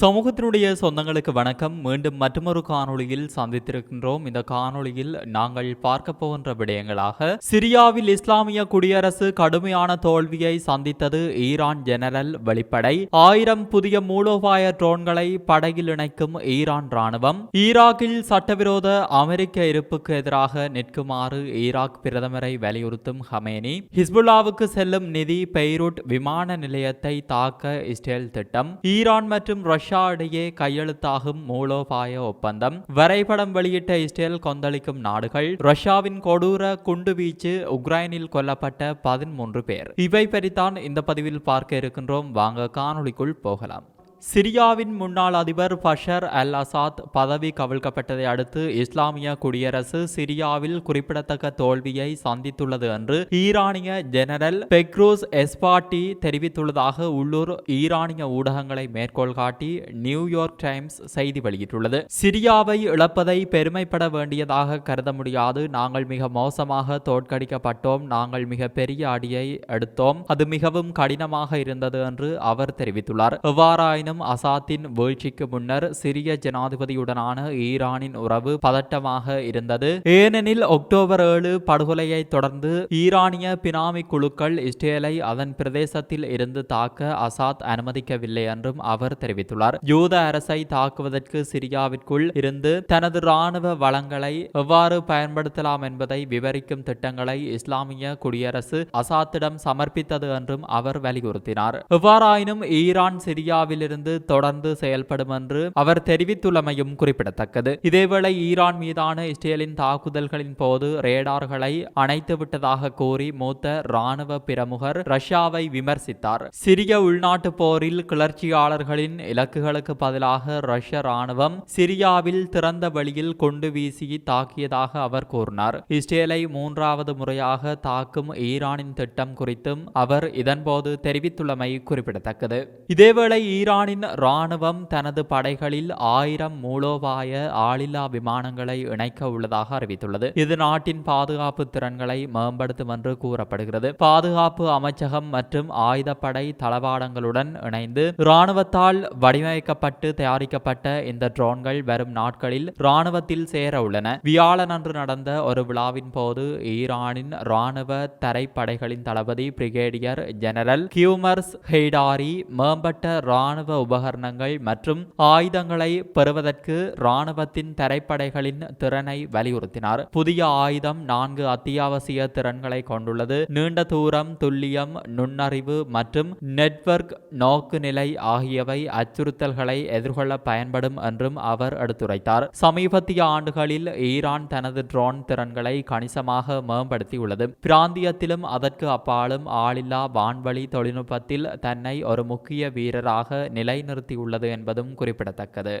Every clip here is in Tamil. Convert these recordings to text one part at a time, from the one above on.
சமூகத்தினுடைய சொந்தங்களுக்கு வணக்கம். மீண்டும் மற்றொரு காணொளியில் சந்தித்திருக்கின்றோம். இந்த காணொளியில் நாங்கள் பார்க்க போகின்ற விடயங்களாக சிரியாவில் இஸ்லாமிய குடியரசு கடுமையான தோல்வியை சந்தித்தது ஈரான் ஜெனரல் வெளிப்படை. ஆயிரம் புதிய மூலோபாய ட்ரோன்களை படகில் இணைக்கும் ஈரான் ராணுவம் ஈராக்கில் சட்டவிரோத அமெரிக்க இருப்புக்கு எதிராக நிற்குமாறு ஈராக் பிரதமரை வலியுறுத்தும் ஹமேனி. ஹிஸ்புல்லாவுக்கு செல்லும் நிதி பெய்ரூட் விமான நிலையத்தை தாக்க இஸ்ரேல் திட்டம். ஈரான் மற்றும் ரஷ்யா இடையே கையெழுத்தாகும் மூலோபாய ஒப்பந்தம். வரைபடம் வெளியிட்ட இஸ்ரேல் கொந்தளிக்கும் நாடுகள். ரஷ்யாவின் கொடூர குண்டுவீச்சு உக்ரைனில் கொல்லப்பட்ட பதிமூன்று பேர். இவை பற்றித்தான் இந்த பதிவில் பார்க்க இருக்கின்றோம். வாங்க காணொளிக்குள் போகலாம். சிரியாவின் முன்னாள் அதிபர் பஷர் அல் அசாத் பதவி கவிழ்க்கப்பட்டதை அடுத்து இஸ்லாமிய குடியரசு சிரியாவில் குறிப்பிடத்தக்க தோல்வியை சந்தித்துள்ளது என்று ஈரானிய ஜெனரல் பெக்ரூஸ் எஸ்பாட்டி தெரிவித்துள்ளதாக உள்ளூர் ஈரானிய ஊடகங்களை மேற்கோள் காட்டி நியூயார்க் டைம்ஸ் செய்தி வெளியிட்டுள்ளது. சிரியாவை இழப்பதை பெருமைப்பட வேண்டியதாக கருத முடியாது. நாங்கள் மிக மோசமாக தோற்கடிக்கப்பட்டோம். நாங்கள் மிக பெரிய அடியை எடுத்தோம். அது மிகவும் கடினமாக இருந்தது என்று அவர் தெரிவித்துள்ளார். எவ்வாறாயினும் ஆயினும் அசாத்தின் வீழ்ச்சிக்கு முன்னர் சிரிய ஜனாதிபதியுடனான ஈரானின் உறவு பதட்டமாக இருந்தது. ஏனெனில் அக்டோபர் ஏழு படுகொலையை தொடர்ந்து ஈரானிய பினாமி குழுக்கள் இஸ்ரேலை அதன் பிரதேசத்தில் இருந்து தாக்க அசாத் அனுமதிக்கவில்லை என்றும் அவர் தெரிவித்துள்ளார். யூத அரசை தாக்குவதற்கு சிரியாவிற்குள் இருந்து தனது இராணுவ வளங்களை எவ்வாறு பயன்படுத்தலாம் என்பதை விவரிக்கும் திட்டங்களை இஸ்லாமிய குடியரசு அசாத்திடம் சமர்ப்பித்தது என்றும் அவர் வலியுறுத்தினார். எவ்வாறாயினும் ஈரான் சிரியாவிலிருந்து இருந்து தொடர்ந்து செயல்படும் என்று அவர் தெரிவித்துள்ளமையும் குறிப்பிடத்தக்கது. இதேவேளை ஈரான் மீதான இஸ்ரேலின் தாக்குதல்களின் போது ரேடார்களை அணைத்து விட்டதாக கூறி மூத்த ராணுவ பிரமுகர் ரஷ்யாவை விமர்சித்தார். சிரிய உள்நாட்டு போரில் கிளர்ச்சியாளர்களின் இலக்குகளுக்கு பதிலாக ரஷ்ய ராணுவம் சிரியாவில் திறந்த வழியில் கொண்டு வீசி தாக்கியதாக அவர் கூறினார். இஸ்ரேலை மூன்றாவது முறையாக தாக்கும் ஈரானின் திட்டம் குறித்தும் அவர் இதன்போது தெரிவித்துள்ளமை குறிப்பிடத்தக்கது. இதேவேளை ஈரானின் ராணுவம் தனது படைகளில் ஆயிரம் மூலோபாய ஆளில்லா விமானங்களை இணைக்க உள்ளதாக அறிவித்துள்ளது. இது நாட்டின் பாதுகாப்பு திறன்களை மேம்படுத்தும் என்று கூறப்படுகிறது. பாதுகாப்பு அமைச்சகம் மற்றும் ஆயுதப்படை தளவாடங்களுடன் இணைந்து இராணுவத்தால் வடிவமைக்கப்பட்டு தயாரிக்கப்பட்ட இந்த ட்ரோன்கள் வரும் நாட்களில் இராணுவத்தில் சேர உள்ளன. வியாழனன்று நடந்த ஒரு விழாவின் போது ஈரானின் இராணுவ தரைப்படைகளின் தளபதி பிரிகேடியர் ஜெனரல் கியூமர்ஸ் ஹெய்டாரி மேம்பட்ட இராணுவ உபகரணங்கள் மற்றும் ஆயுதங்களை பெறுவதற்கு இராணுவத்தின் தரைப்படைகளின் திறனை வலியுறுத்தினார். புதிய ஆயுதம் நான்கு அத்தியாவசிய திறன்களை கொண்டுள்ளது. நீண்ட தூரம் துல்லியம் நுண்ணறிவு மற்றும் நெட்வொர்க் நோக்குநிலை ஆகியவை அச்சுறுத்தல்களை எதிர்கொள்ள பயன்படும் என்றும் அவர் எடுத்துரைத்தார். சமீபத்திய ஆண்டுகளில் ஈரான் தனது ட்ரோன் திறன்களை கணிசமாக மேம்படுத்தியுள்ளது. பிராந்தியத்திலும் அதற்கு அப்பாலும் ஆளில்லா வான்வழி தொழில்நுட்பத்தில் தன்னை ஒரு முக்கிய வீரராக நிலைநிறுத்தியுள்ளது என்பதும் குறிப்பிடத்தக்கது.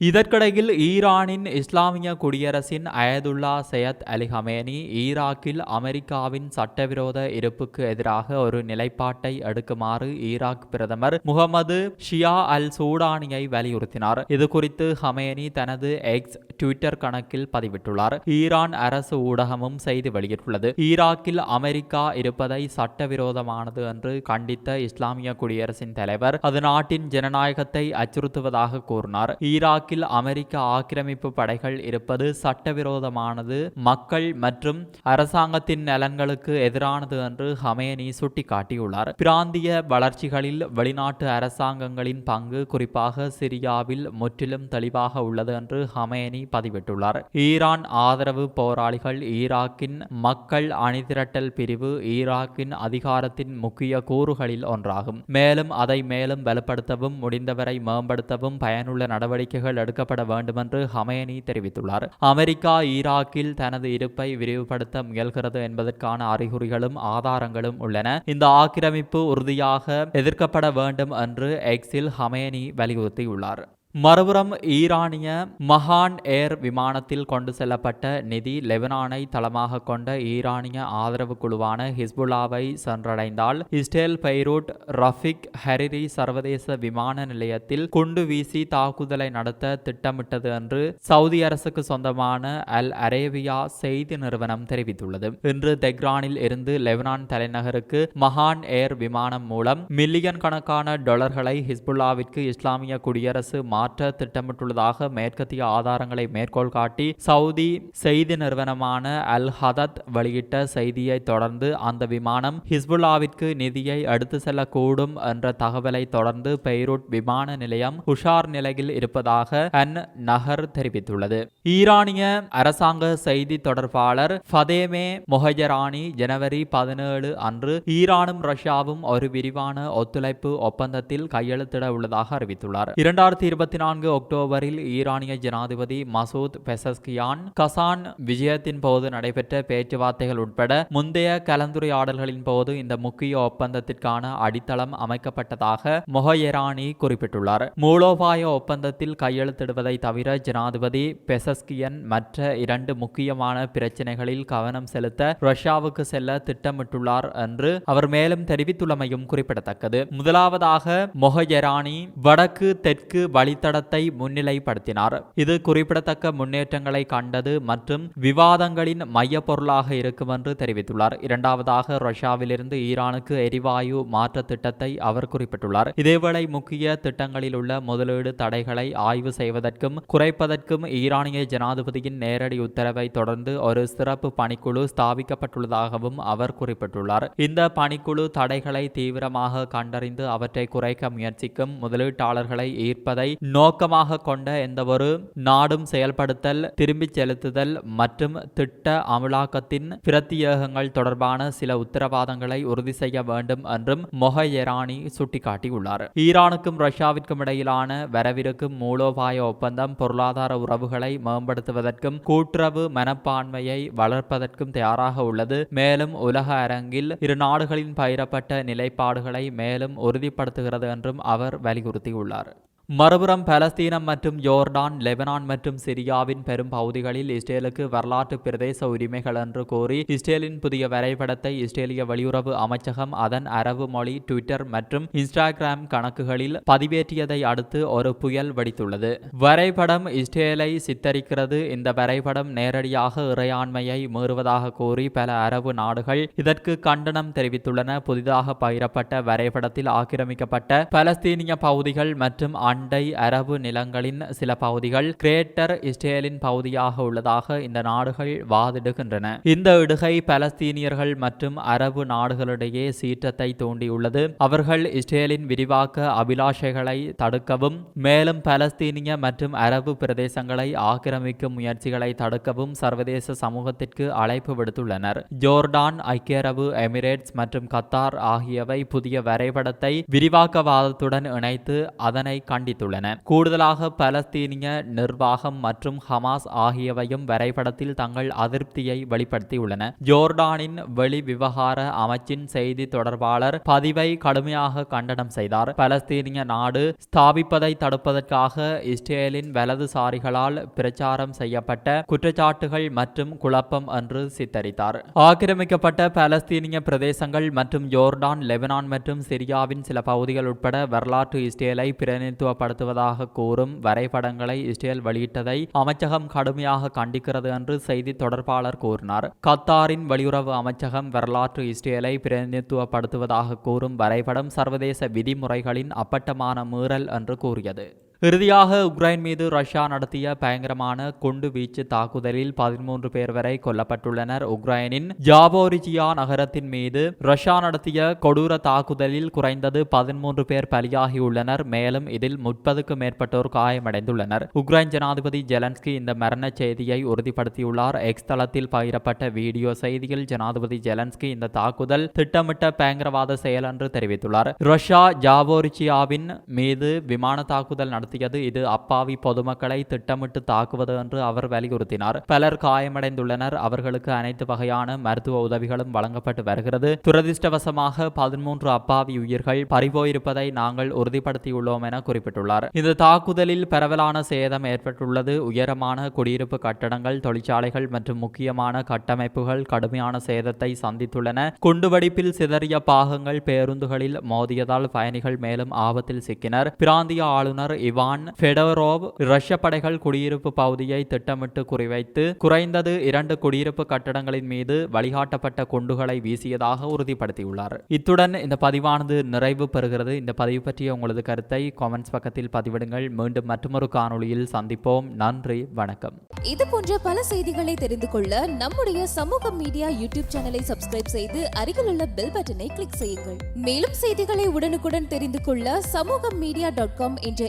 இதற்கிடையில் ஈரானின் இஸ்லாமிய குடியரசின் அயதுல்லா சையத் அலி ஹமேனி ஈராக்கில் அமெரிக்காவின் சட்டவிரோத இருப்புக்கு எதிராக ஒரு நிலைப்பாட்டை எடுக்குமாறு ஈராக் பிரதமர் முகமது ஷியா அல் சூடானியை வலியுறுத்தினார். இது குறித்து ஹமேனி தனது எக்ஸ் ட்விட்டர் கணக்கில் பதிவிட்டுள்ளார். ஈரான் அரசு ஊடகமும் செய்தி வெளியிட்டுள்ளது. ஈராக்கில் அமெரிக்கா இருப்பதை சட்டவிரோதமானது என்று கண்டித்த இஸ்லாமிய குடியரசின் தலைவர் அது நாட்டின் ஜனநாயகத்தை அச்சுறுத்துவதாக கூறினார். ஈராக் ஈராக்கில் அமெரிக்க ஆக்கிரமிப்பு படைகள் இருப்பது சட்டவிரோதமானது. மக்கள் மற்றும் அரசாங்கத்தின் நலன்களுக்கு எதிரானது என்று ஹமேனி சுட்டிக்காட்டியுள்ளார். பிராந்திய வளர்ச்சிகளில் வெளிநாட்டு அரசாங்கங்களின் பங்கு குறிப்பாக சிரியாவில் முற்றிலும் தெளிவாக உள்ளது என்று ஹமேனி பதிவிட்டுள்ளார். ஈரான் ஆதரவு போராளிகள் ஈராக்கின் மக்கள் அணிதிரட்டல் பிரிவு ஈராக்கின் அதிகாரத்தின் முக்கிய கூறுகளில் ஒன்றாகும். மேலும் அதை மேலும் வலுப்படுத்தவும் முடிந்தவரை மேம்படுத்தவும் பயனுள்ள நடவடிக்கைகள் எடுக்கப்பட வேண்டும் என்று ஹமேனி தெரிவித்துள்ளார். அமெரிக்கா ஈராக்கில் தனது இருப்பை விரிவுபடுத்த முயல்கிறது என்பதற்கான அறிகுறிகளும் ஆதாரங்களும் உள்ளன. இந்த ஆக்கிரமிப்பு உறுதியாக எதிர்க்கப்பட வேண்டும் என்று எக்ஸில் ஹமேனி வலியுறுத்தியுள்ளார். மறுபுறம் ஈரானிய மகான் ஏர் விமானத்தில் கொண்டு செல்லப்பட்ட நிதி லெபனானை தளமாக கொண்ட ஈரானிய ஆதரவு குழுவான ஹிஸ்புல்லாவை சென்றடைந்தால் இஸ்ரேல் பைரூட் ரஃபிக் ஹரிரி சர்வதேச விமான நிலையத்தில் குண்டு வீசி தாக்குதலை நடத்த திட்டமிட்டது என்று சவுதி அரசுக்கு சொந்தமான அல் அரேபியா செய்தி நிறுவனம் தெரிவித்துள்ளது. இன்று தெக்ரானில் இருந்து லெபனான் தலைநகருக்கு மகான் ஏர் விமானம் மூலம் மில்லியன் கணக்கான டாலர்களை ஹிஸ்புல்லாவிற்கு இஸ்லாமிய குடியரசு மாற்ற திட்டமிட்டுள்ளதாக மேற்கத்திய ஆதாரங்களை மேற்கோள் காட்டி சவுதி செய்தி நிறுவனமான அல் ஹதத் வெளியிட்ட செய்தியை தொடர்ந்து அந்த விமானம் ஹிஸ்புல்லாவிற்கு நிதியை எடுத்து செல்லக்கூடும் என்ற தகவலை தொடர்ந்து பெய்ரூட் விமான நிலையம் உஷார் நிலையில் இருப்பதாக அன் நகர் தெரிவித்துள்ளது. ஈரானிய அரசாங்க செய்தி தொடர்பாளர் ஃபதேமே மொஹஜரானி ஜனவரி பதினேழு அன்று ஈரானும் ரஷ்யாவும் ஒரு விரிவான ஒத்துழைப்பு ஒப்பந்தத்தில் கையெழுத்திட உள்ளதாக அறிவித்துள்ளார். இரண்டாயிரத்தி இருபத்தி இருபத்தி நான்கு அக்டோபரில் ஈரானிய ஜனாதிபதி மசூத் பெசஸ்கியான் கசான் விஜயத்தின் போது நடைபெற்ற பேச்சுவார்த்தைகள் உட்பட முந்தைய கலந்துரையாடல்களின் போது இந்த முக்கிய ஒப்பந்தத்திற்கான அடித்தளம் அமைக்கப்பட்டதாக மொஹயரானி குறிப்பிட்டுள்ளார். மூலோபாய ஒப்பந்தத்தில் கையெழுத்திடுவதை தவிர ஜனாதிபதி பெசஸ்கியன் மற்ற இரண்டு முக்கியமான பிரச்சினைகளில் கவனம் செலுத்த ரஷ்யாவுக்கு செல்ல திட்டமிட்டுள்ளார் என்று அவர் மேலும் தெரிவித்துள்ளமையும் குறிப்பிடத்தக்கது. முதலாவதாக மொஹயரானி வடக்கு தெற்கு வழி வழித்தடத்தை முன்னிலைப்படுத்தினார். இது குறிப்பிடத்தக்க முன்னேற்றங்களை கண்டது மற்றும் விவாதங்களின் மைய பொருளாக இருக்கும் என்று தெரிவித்துள்ளார். இரண்டாவதாக ரஷ்யாவிலிருந்து ஈரானுக்கு எரிவாயு மாற்ற திட்டத்தை அவர் குறிப்பிட்டுள்ளார். இதேவேளை முக்கிய திட்டங்களில் உள்ள முதலீடு தடைகளை ஆய்வு செய்வதற்கும் குறைப்பதற்கும் ஈரானிய ஜனாதிபதியின் நேரடி உத்தரவை தொடர்ந்து ஒரு சிறப்பு பணிக்குழு ஸ்தாபிக்கப்பட்டுள்ளதாகவும் அவர் குறிப்பிட்டுள்ளார். இந்த பணிக்குழு தடைகளை தீவிரமாக கண்டறிந்து அவற்றை குறைக்க முயற்சிக்கும் முதலீட்டாளர்களை ஈர்ப்பதை நோக்கமாக கொண்ட எந்தவொரு நாடும் செயல்படுத்தல் திரும்பிச் செலுத்துதல் மற்றும் திட்ட அமலாக்கத்தின் பிரத்தியேகங்கள் தொடர்பான சில உத்தரவாதங்களை உறுதி செய்ய வேண்டும் என்றும் மொஹயரானி சுட்டிக்காட்டியுள்ளார். ஈரானுக்கும் ரஷ்யாவிற்கும் இடையிலான வரவிருக்கும் மூலோபாய ஒப்பந்தம் பொருளாதார உறவுகளை மேம்படுத்துவதற்கும் கூட்டுறவு மனப்பான்மையை வளர்ப்பதற்கும் தயாராக உள்ளது. மேலும் உலக அரங்கில் இரு நாடுகளின் பயிரப்பட்ட நிலைப்பாடுகளை மேலும் உறுதிப்படுத்துகிறது என்றும் அவர் வலியுறுத்தியுள்ளார். மறுபுறம் பலஸ்தீனம் மற்றும் ஜோர்டான் லெபனான் மற்றும் சிரியாவின் பெரும் பகுதிகளில் இஸ்ரேலுக்கு வரலாற்று பிரதேச உரிமைகள் என்று கூறி இஸ்ரேலின் புதிய வரைபடத்தை இஸ்ரேலிய வெளியுறவு அமைச்சகம் அதன் அரபு மொழி ட்விட்டர் மற்றும் இன்ஸ்டாகிராம் கணக்குகளில் பதிவேற்றியதை அடுத்து ஒரு புயல் வெடித்துள்ளது. வரைபடம் இஸ்ரேலை சித்தரிக்கிறது. இந்த வரைபடம் நேரடியாக இறையாண்மையை மீறுவதாக கூறி பல அரபு நாடுகள் இதற்கு கண்டனம் தெரிவித்துள்ளன. புதிதாக பகிரப்பட்ட வரைபடத்தில் ஆக்கிரமிக்கப்பட்ட பலஸ்தீனிய பகுதிகள் மற்றும் அண்டை அரபு நிலங்களின் சில பகுதிகள் கிரேட்டர் இஸ்ரேலின் பகுதியாக உள்ளதாக இந்த நாடுகள் வாதிடுகின்றன. இந்த இடுகை பலஸ்தீனியர்கள் மற்றும் அரபு நாடுகளிடையே சீற்றத்தை தூண்டியுள்ளது. அவர்கள் இஸ்ரேலின் விரிவாக்க அபிலாஷைகளை தடுக்கவும் மேலும் பலஸ்தீனிய மற்றும் அரபு பிரதேசங்களை ஆக்கிரமிக்கும் முயற்சிகளை தடுக்கவும் சர்வதேச சமூகத்திற்கு அழைப்பு விடுத்துள்ளனர். ஜோர்டான் ஐக்கிய அரபு எமிரேட்ஸ் மற்றும் கத்தார் ஆகியவை புதிய வரைபடத்தை விரிவாக்கவாதத்துடன் இணைத்து அதனை கண்டி கண்டித்துள்ளன கூடுதலாக பலஸ்தீனிய நிர்வாகம் மற்றும் ஹமாஸ் ஆகியவையும் வரைபடத்தில் தங்கள் அதிருப்தியை வெளிப்படுத்தியுள்ளன. ஜோர்டானின் வெளி விவகார அமைச்சின் செய்தி தொடர்பாளர் பதிவை கடுமையாக கண்டனம் செய்தார். பலஸ்தீனிய நாடு ஸ்தாபிப்பதை தடுப்பதற்காக இஸ்ரேலின் வலதுசாரிகளால் பிரச்சாரம் செய்யப்பட்ட குற்றச்சாட்டுகள் மற்றும் குழப்பம் என்று சித்தரித்தார். ஆக்கிரமிக்கப்பட்ட பலஸ்தீனிய பிரதேசங்கள் மற்றும் ஜோர்டான் லெபனான் மற்றும் சிரியாவின் சில பகுதிகள் உட்பட வரலாற்று இஸ்ரேலை பிரதிநிதித்துவ பிரதிநிதித்துவப்படுத்துவதாக கூறும் வரைபடங்களை இஸ்ரேல் வெளியிட்டதை அமைச்சகம் கடுமையாக கண்டிக்கிறது என்று செய்தி தொடர்பாளர் கூறினார். கத்தாரின் வெளியுறவு அமைச்சகம் வரலாற்று இஸ்ரேலை பிரதிநிதித்துவப்படுத்துவதாக கூறும் வரைபடம் சர்வதேச விதிமுறைகளின் அப்பட்டமான மீறல் என்று கூறியது. இறுதியாக உக்ரைன் மீது ரஷ்யா நடத்திய பயங்கரமான குண்டு வீச்சு தாக்குதலில் பதிமூன்று பேர் வரை கொல்லப்பட்டுள்ளனர். உக்ரைனின் ஜாபோரிஜியா நகரத்தின் மீது ரஷ்யா நடத்திய கொடூர தாக்குதலில் குறைந்தது பதிமூன்று பேர் பலியாகியுள்ளனர். மேலும் இதில் முப்பதுக்கும் மேற்பட்டோர் காயமடைந்துள்ளனர். உக்ரைன் ஜனாதிபதி ஜெலன்ஸ்கி இந்த மரண செய்தியை உறுதிப்படுத்தியுள்ளார். எக்ஸ் தளத்தில் பகிரப்பட்ட வீடியோ செய்தியில் ஜனாதிபதி ஜெலன்ஸ்கி இந்த தாக்குதல் திட்டமிட்ட பயங்கரவாத செயல் என்று தெரிவித்துள்ளார். ரஷ்யா ஜாபோரிஜியாவின் மீது விமான தாக்குதல் நடத்த நடத்தியது. இது அப்பாவி பொதுமக்களை திட்டமிட்டு தாக்குவது என்று அவர் வலியுறுத்தினார். பலர் காயமடைந்துள்ளனர். அவர்களுக்கு அனைத்து வகையான மருத்துவ உதவிகளும் வழங்கப்பட்டு வருகிறது. துரதிருஷ்டவசமாக பதிமூன்று அப்பாவி உயிர்கள் பறிபோயிருப்பதை நாங்கள் உறுதிப்படுத்தியுள்ளோம் என குறிப்பிட்டுள்ளார். இந்த தாக்குதலில் பரவலான சேதம் ஏற்பட்டுள்ளது. உயரமான குடியிருப்பு கட்டடங்கள் தொழிற்சாலைகள் மற்றும் முக்கியமான கட்டமைப்புகள் கடுமையான சேதத்தை சந்தித்துள்ளன. குண்டுவெடிப்பில் சிதறிய பாகங்கள் பேருந்துகளில் மோதியதால் பயணிகள் மேலும் ஆபத்தில் சிக்கினர். பிராந்திய ஆளுநர் இவான் ஃபெடோரோவ் ரஷ்ய படைகள் குடியிருப்பு பகுதியை திட்டமிட்டு குறிவைத்து குறைந்தது இரண்டு குடியிருப்பு கட்டடங்களின் மீது வழிகாட்டப்பட்ட குண்டுகளை வீசியதாக உறுதிப்படுத்தியுள்ளார். இத்துடன் இந்த பதிவானது நிறைவு பெறுகிறது. இந்த பதிவு பற்றிய உங்களது கருத்தை காமெண்ட்ஸ் பக்கத்தில் பதிவிடுங்கள். மீண்டும் மற்றொரு காணொளியில் சந்திப்போம். நன்றி வணக்கம். இது போன்ற பல செய்திகளை தெரிந்து கொள்ள நம்முடைய சமூக மீடியா யூடியூப் சேனலை சப்ஸ்கிரைப் செய்து அருகிலுள்ள பெல் பட்டனை கிளிக் செய்யுங்கள். மேலும் செய்திகளை உடனுக்குடன் தெரிந்து கொள்ள சமூக மீடியா டாட் காம் என்ற